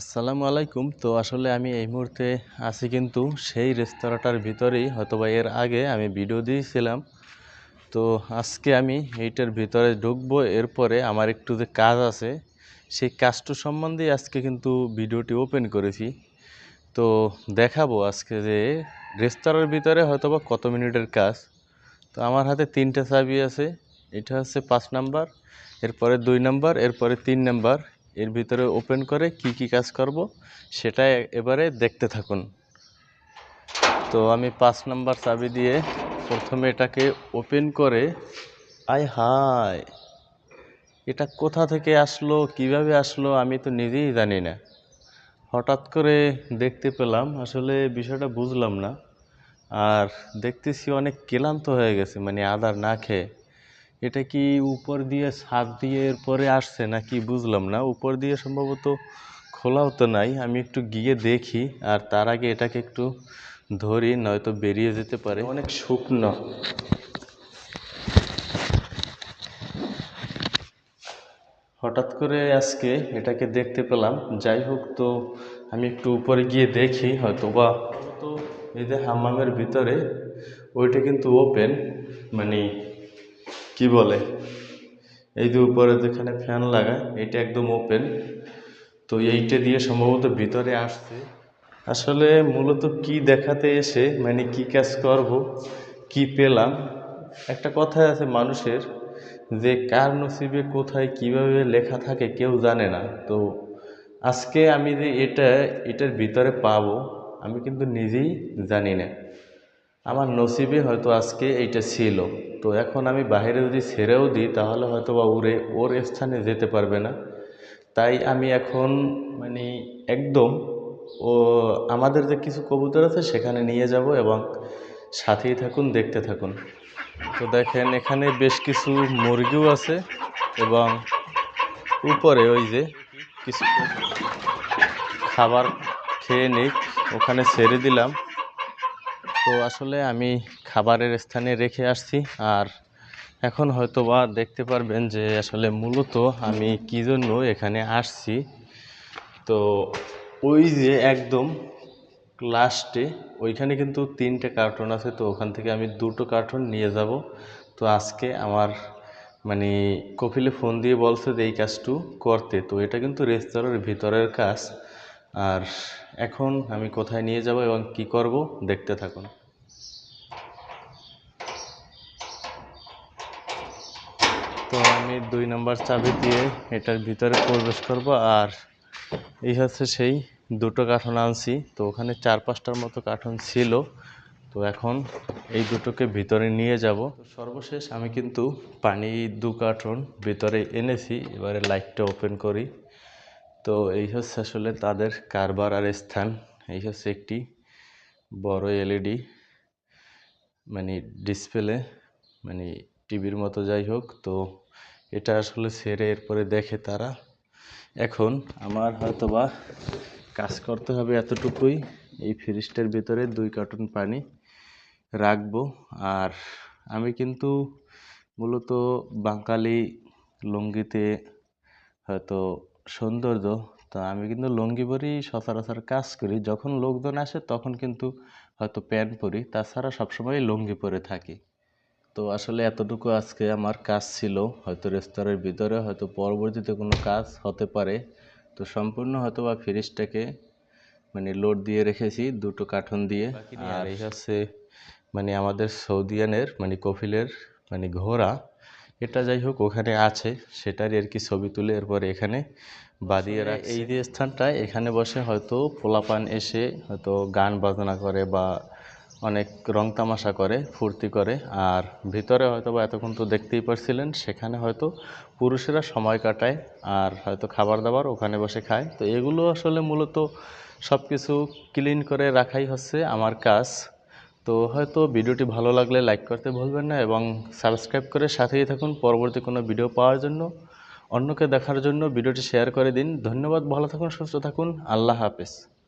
আসসালামু আলাইকুম। তো আসলে আমি এই মুহূর্তে আছি কিন্তু সেই রেস্তোরাঁটার ভিতরেই, হয়তোবা এর আগে আমি ভিডিও দিয়েছিলাম। তো আজকে আমি এইটার ভিতরে ঢুকবো। এরপরে আমার একটু যে কাজ আছে, সেই কাজটু সম্বন্ধে আজকে কিন্তু ভিডিওটি ওপেন করেছি। তো দেখাবো আজকে যে রেস্তোরাঁর ভিতরে হয়তোবা কত মিনিটের কাজ। তো আমার হাতে তিনটে চাবি আছে। এটা হচ্ছে পাঁচ নাম্বার, এরপরে দুই নাম্বার, এরপরে তিন নাম্বার। এর ভিতরে ওপেন করে কি কি কাজ করব সেটা এবারে দেখতে থাকুন। তো আমি পাঁচ নাম্বার চাবি দিয়ে প্রথমে এটাকে ওপেন করে, আয় হায়, এটা কোথা থেকে আসলো, কীভাবে আসলো, আমি তো নিজেই জানি না। হঠাৎ করে দেখতে পেলাম, আসলে বিষয়টা বুঝলাম না। আর দেখতেছি অনেক ক্লান্ত হয়ে গেছে মানে আদার না খেয়ে। এটা কি উপর দিয়ে ছাদ দিয়ে এরপরে আসছে নাকি বুঝলাম না। উপর দিয়ে সম্ভবত খোলাও তো নাই। আমি একটু গিয়ে দেখি আর তার আগে এটাকে একটু ধরি, নয়তো বেরিয়ে যেতে পারে। অনেক শুকনো। হঠাৎ করে আজকে এটাকে দেখতে পেলাম। যাই হোক তো, আমি একটু উপরে গিয়ে দেখি হয়তো বা তো এই যে হাম্মামের ভিতরে, ওইটা কিন্তু ওপেন মানে কি বলে? এই যে উপরে যেখানে ফ্যান লাগায়, এটা একদম ওপেন তো এইটা দিয়ে সম্ভবত ভিতরে আসছে। আসলে মূলত কি দেখাতে এসে মানে কি কাজ করব, কি পেলাম, একটা কথাই আছে মানুষের যে কার নসিবে, কোথায়, কীভাবে লেখা থাকে কেউ জানে না। তো আজকে আমি যে এটা, এটার ভিতরে পাবো, আমি কিন্তু নিজেই জানি না। আমার নসিবে হয়তো আজকে এইটা ছিল। তো এখন আমি বাইরে যদি ছেড়েও দিই, তাহলে হয়তো বা উড়ে, ওর স্থানে যেতে পারবে না। তাই আমি এখন মানে একদম, ও আমাদের যে কিছু কবুতর আছে, সেখানে নিয়ে যাব এবং সাথেই থাকুন, দেখতে থাকুন। তো দেখেন, এখানে বেশ কিছু মুরগিও আছে এবং উপরে ওই যে কিছু খাবার খেয়ে নিই ওখানে ছেড়ে দিলাম। তো আসলে আমি খাবারের স্থানে রেখে আসছি। আর এখন হয়তো বা দেখতে পারবেন যে আসলে মূলত আমি কী জন্য এখানে আসছি। তো ওই যে একদম লাস্টে ওইখানে কিন্তু তিনটে কার্টুন আছে, তো ওখান থেকে আমি দুটো কার্টুন নিয়ে যাব। তো আজকে আমার মানে কপিলে ফোন দিয়ে বলছে যে এই কাজটু করতে। তো এটা কিন্তু রেস্তোরাঁর ভিতরের কাজ। আর এখন আমি কোথায় নিয়ে যাব এবং কি করব, দেখতে থাকুন। তো আমি দুই নম্বর চাবি দিয়ে এটার ভিতরে প্রবেশ করব আর এই হচ্ছে সেই দুটো কার্টন আনছি। তো ওখানে চার পাঁচটার মতো কার্টন ছিল। তো এখন এই দুটোকে ভিতরে নিয়ে যাব। সর্বশেষ আমি কিন্তু পানি দু কার্টন ভিতরে এনেছি। এবারে লাইটটা ওপেন করি। তো এই হচ্ছে আসলে তাদের কারবার আর স্থান। এই হচ্ছে একটি বড় এলইডি মানে ডিসপ্লে মানে টিভির মতো যাই হোক, তো এটা আসলে সেরে এরপরে দেখে তারা। এখন আমার হয়তো বা কাজ করতে হবে এতটুকুই। এই ফ্রিজটার ভিতরে দুই কার্টুন পানি রাখব। আর আমি কিন্তু মূলত বাঙালি লুঙ্গিতে হয়তো সৌন্দর্য, তা আমি কিন্তু লুঙ্গি পরেই সচরাচর কাজ করি। যখন লোকজন আসে তখন কিন্তু হয়তো প্যান্ট পরি। তাছাড়া সবসময় লুঙ্গি পরে থাকি। তো আসলে এতটুকু আজকে আমার কাজ ছিল হয়তো রেস্তোরাঁর ভিতরে হয়তো পরবর্তীতে কোনো কাজ হতে পারে। তো সম্পূর্ণ হয়তো বা ফ্রিজটাকে মানে লোড দিয়ে রেখেছি দুটো কার্টন দিয়ে। আর এই হচ্ছে মানে আমাদের সৌদিয়ানের মানে কফিলের মানে ঘোড়া। এটা যাই হোক ওখানে আছে সেটারই আর কি ছবি তুলে এরপরে এখানে বাদিয়ে রাখ এই যে স্থানটা এখানে বসে হয়তো পোলাপান এসে হয়তো গান বাজনা করে বা অনেক রং তামাশা করে, ফুর্তি করে, আর ভিতরে হয়তো বা এতক্ষণ তো দেখতেই পারছিলেন, সেখানে হয়তো পুরুষেরা সময় কাটায় আর হয়তো খাবার দাবার ওখানে বসে খায়। তো এগুলো আসলে মূলত সব কিছু ক্লিন করে রাখাই হচ্ছে আমার কাজ। তো হয়তো ভিডিওটি ভালো লাগলে লাইক করতে ভুলবেন না এবং সাবস্ক্রাইব করে সাথেই থাকুন পরবর্তী কোনো ভিডিও পাওয়ার জন্য। অন্যকে দেখার জন্য ভিডিওটি শেয়ার করে দিন। ধন্যবাদ, ভালো থাকুন, সুস্থ থাকুন। আল্লাহ হাফেজ।